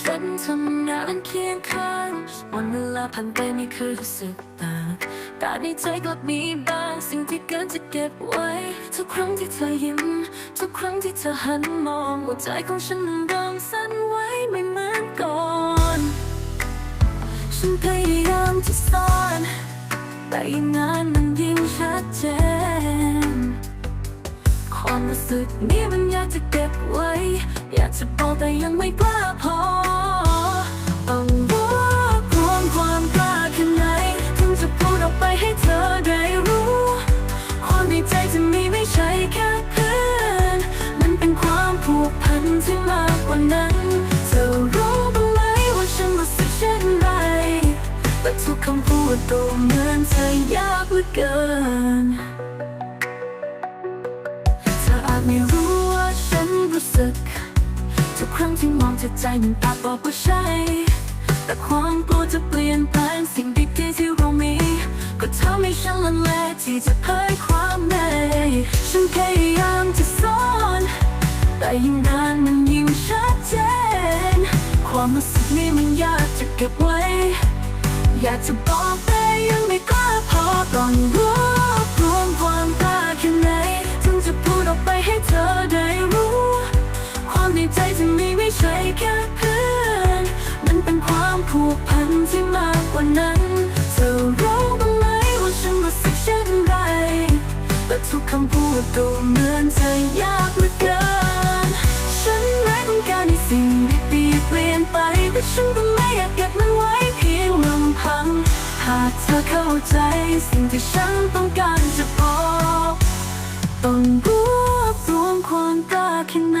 ฉันทำงานเคียงข้างวันเวลาผ่านไปไม่เคยรู้สึกต่างแต่ในใจกลับมีบางสิ่งที่เกินจะเก็บไว้ ทุกครั้งที่เธอยิ้ม ทุกครั้งที่เธอหันมองหัวใจของฉันมันเริ่มสั่นไหวไม่เหมือนก่อน ฉันพยายามจะซ่อนแต่ยิ่งนานมันยิ่งชัดเจนความรู้สึกนี้มันอยากจะเก็บไว้ อยากจะบอกแต่ยังไม่กล้าพอ นที่มากกว่านั้นเธอรู้บ้างไหมว่าฉันรู้สึกเช่นไรแต่ทุกคำพูดดูเหมือนจะยากเหลือเกินเธออาจไม่รู้ว่าฉันรู้สึก ทุกครั้งที่มองเธอใจมันอาจบอกว่าใช่ แต่ความกลัวจะเปลี่ยนแปลงสิ่งดีๆที่เรามี ก็ทำให้ฉันลังเลที่จะเผยความในฉันพยายามจะซ่อนแต่ยิ่ง รู้สึกนี้มันยากจะเก็บไว้ อยากจะบอกแต่ยังไม่กล้าพอต้องรวบรวมความกล้าแค่ไหนถึงจะพูดออกไปให้เธอได้รู้ ความในใจจะมีไม่ใช่แค่เพื่อนมันเป็นความผูกพันที่มากกว่านั้นเธอรู้บ้างไหมว่าฉันรู้สึกเช่นไรแต่ทุกคำพูดดูเหมือนจะยากเหลือเกิน ฉันไม่ต้องการให้สิ่ง ฉันก็ไม่อยากเก็บมันไว้เพียงลำพัง หากเธอเข้าใจสิ่งที่ฉันต้องการจะบอต้องรวบรวมความกล้าแค่ไหน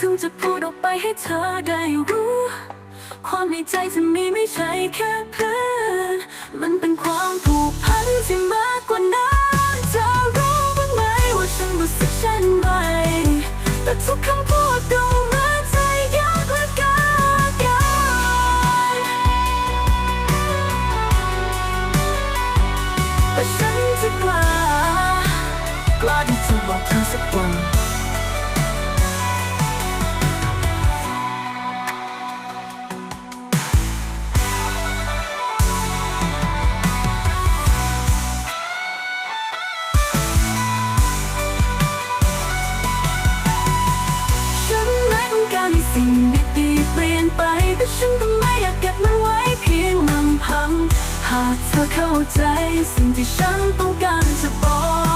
ถึงจะพูดออกไปให้เธอได้รู้ ความในใจจะมีไม่ใช่แค่เพื่อนมันเป็นความผูกพันที่มากกว่านั้นจะรู้บ้างไหมว่าฉันรู้สึกเช่นไรแต่ทุกคำ อกเธอสักวันฉันไม่ต้องการสิ่งดีๆเปลี่ยนไปแต่ฉันก็ไม่อยากเก็บมันไว้เพียงลำพัง หากเธอเข้าใจสิ่งที่ฉันต้องการจะบอก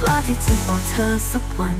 กล้าที่จะบอกเธอสักวัน